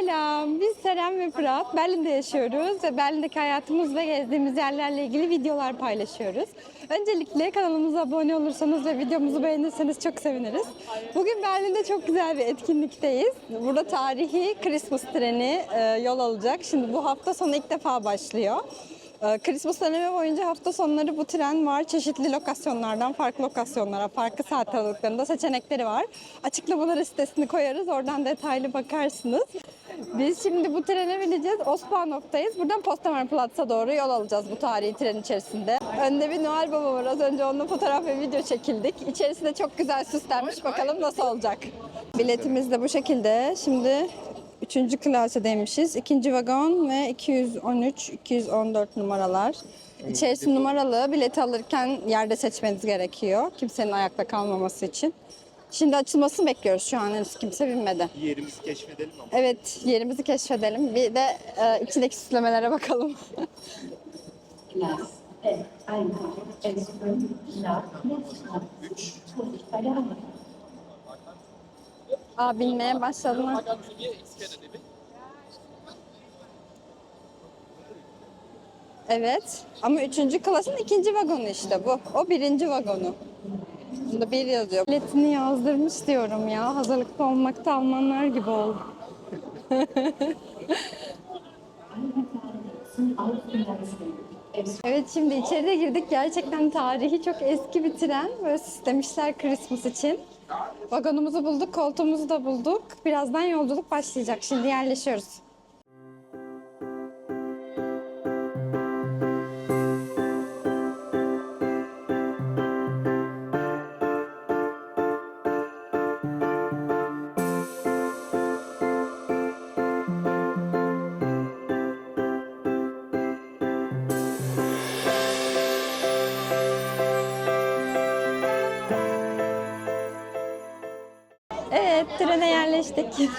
Selam, biz Seren ve Fırat. Berlin'de yaşıyoruz ve Berlin'deki hayatımız ve gezdiğimiz yerlerle ilgili videolar paylaşıyoruz. Öncelikle kanalımıza abone olursanız ve videomuzu beğenirseniz çok seviniriz. Bugün Berlin'de çok güzel bir etkinlikteyiz. Burada tarihi Christmas treni e, yol alacak. Şimdi bu hafta sonu ilk defa başlıyor. Ee, Christmas dönemi boyunca hafta sonları bu tren var. Çeşitli lokasyonlardan farklı lokasyonlara, farklı saat aralıklarında seçenekleri var. Açıklamalara sitesini koyarız. Oradan detaylı bakarsınız. Biz şimdi bu trene bineceğiz. Osbahnhof'tayız. Buradan Potsdamerplatz'a doğru yol alacağız bu tarihi tren içerisinde. Önde bir Noel Baba var. Az önce onunla fotoğraf ve video çekildik. İçerisi de çok güzel süslenmiş. Bakalım nasıl olacak. Biletimiz de bu şekilde. Şimdi Üçüncü klasedeymişiz. İkinci vagon ve 213-214 numaralar. İçerisi numaralı. Bileti alırken yerde seçmeniz gerekiyor. Kimsenin ayakta kalmaması için. Şimdi açılmasını bekliyoruz şu an henüz kimse binmedi. Yerimizi keşfedelim ama. Evet yerimizi keşfedelim. Bir de e, içindeki süslemelere bakalım. Aa binmeye başladılar. Evet ama üçüncü klasın ikinci vagonu işte bu. O birinci vagonu. Bunda bir yazıyor. Biletini yazdırmış diyorum ya. Hazırlıklı olmakta Almanlar gibi oldu. Evet şimdi içeride girdik. Gerçekten tarihi çok eski bir tren. Böyle süslemişler Christmas için. Vagonumuzu bulduk, koltuğumuzu da bulduk. Birazdan yolculuk başlayacak. Şimdi yerleşiyoruz. Trene yerleştik.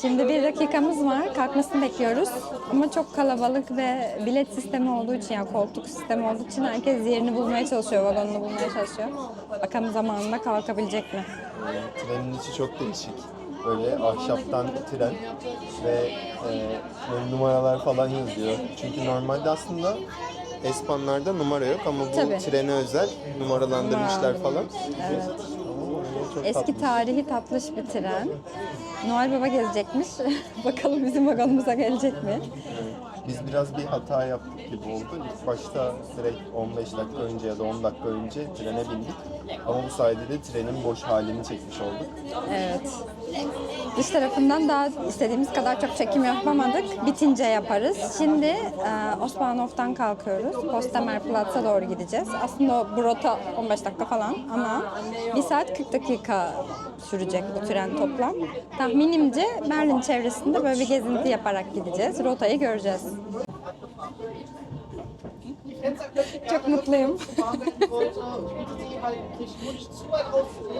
Şimdi bir dakikamız var. Kalkmasını bekliyoruz. Ama çok kalabalık ve bilet sistemi olduğu için, yani koltuk sistemi olduğu için herkes yerini bulmaya çalışıyor, vagonunu bulmaya çalışıyor. Bakalım zamanında kalkabilecek mi? Trenin içi çok değişik. Böyle ahşaptan tren ve e, numaralar falan yazıyor. Çünkü normalde aslında Espanlarda numara yok ama bu Tabii. trene özel numaralandırmışlar falan. Evet. Çok Eski tatlı. tarihi tatlış bir tren. Noel Baba gezecekmiş. Bakalım bizim vagonumuza gelecek mi? Biz biraz bir hata yaptık gibi oldu. İlk başta direkt 15 dakika önce ya da 10 dakika önce trene bindik. Ama bu sayede de trenin boş halini çekmiş olduk. Evet. Dış tarafından daha istediğimiz kadar çok çekim yapamadık. Bitince yaparız. Şimdi e, Osmanhof'tan kalkıyoruz. Potsdamerplatz'a doğru gideceğiz. Aslında bu rota 15 dakika falan ama 1 saat 40 dakika sürecek bu tren toplam. Tahminimce Berlin çevresinde böyle bir gezinti yaparak gideceğiz. Rotayı göreceğiz. Çok mutluyum.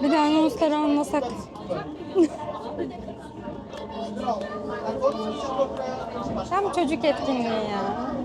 bir de anonsları anlasak. Tam çocuk etkinliği ya.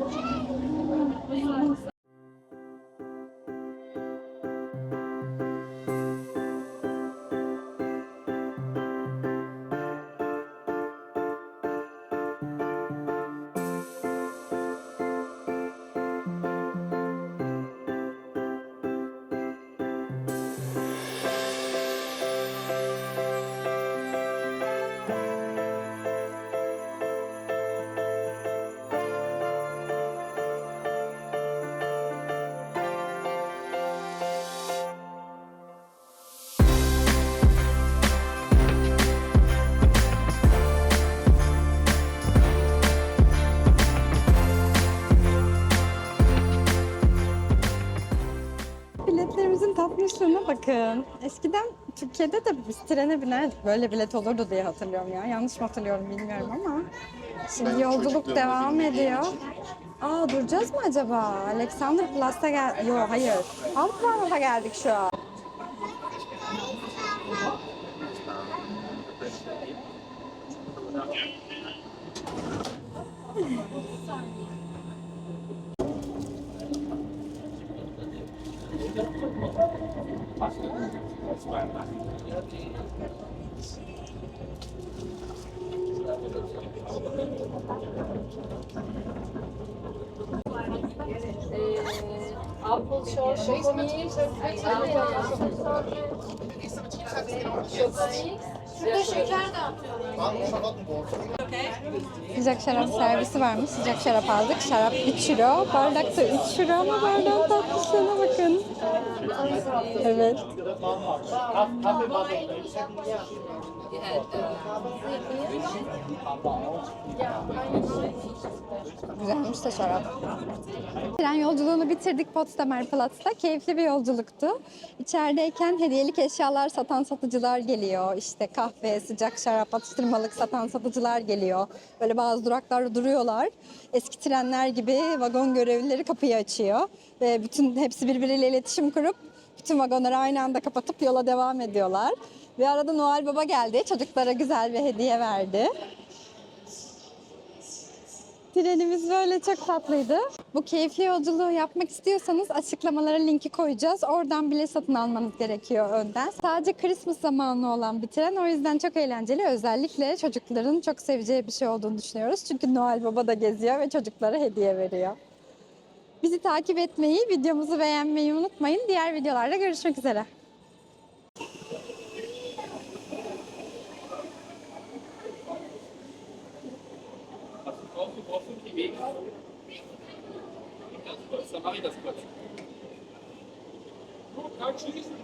bakın. Eskiden Türkiye'de de biz trene binerdik. Böyle bilet olurdu diye hatırlıyorum ya. Yanlış mı hatırlıyorum bilmiyorum ama. Şimdi ben yolculuk devam ediyor. Aa duracağız mı acaba? Alexander Plus'ta gel... Yo hayır. Hampman'a geldik şu an. Apple Shore, Chocomix, Chocomix, Şurada şeker de Sıcak şarap servisi varmış. Sıcak şarap aldık. Şarap 3 euro. Bardak da 3 euro ama bardağın tatlışlığına bakın. Evet. Güzelmiş de şarap. Tren yolculuğunu bitirdik Potsdamer Platz'ta. Keyifli bir yolculuktu. İçerideyken hediyelik eşyalar satan satıcılar geliyor. İşte kahve, sıcak şarap, atıştırmalık satan satıcılar geliyor. Böyle bazı duraklarda duruyorlar. Eski trenler gibi vagon görevlileri kapıyı açıyor. Ve bütün hepsi birbiriyle iletişim kurup bütün vagonları aynı anda kapatıp yola devam ediyorlar. Ve arada Noel Baba geldi. Çocuklara güzel bir hediye verdi. Trenimiz böyle çok tatlıydı. Bu keyifli yolculuğu yapmak istiyorsanız açıklamalara linki koyacağız. Oradan bile satın almanız gerekiyor önden. Sadece Christmas zamanı olan bir tren. O yüzden çok eğlenceli. Özellikle çocukların çok seveceği bir şey olduğunu düşünüyoruz. Çünkü Noel Baba da geziyor ve çocuklara hediye veriyor. Bizi takip etmeyi, videomuzu beğenmeyi unutmayın. Diğer videolarda görüşmek üzere. Dann mache ich das kurz.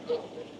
Gut.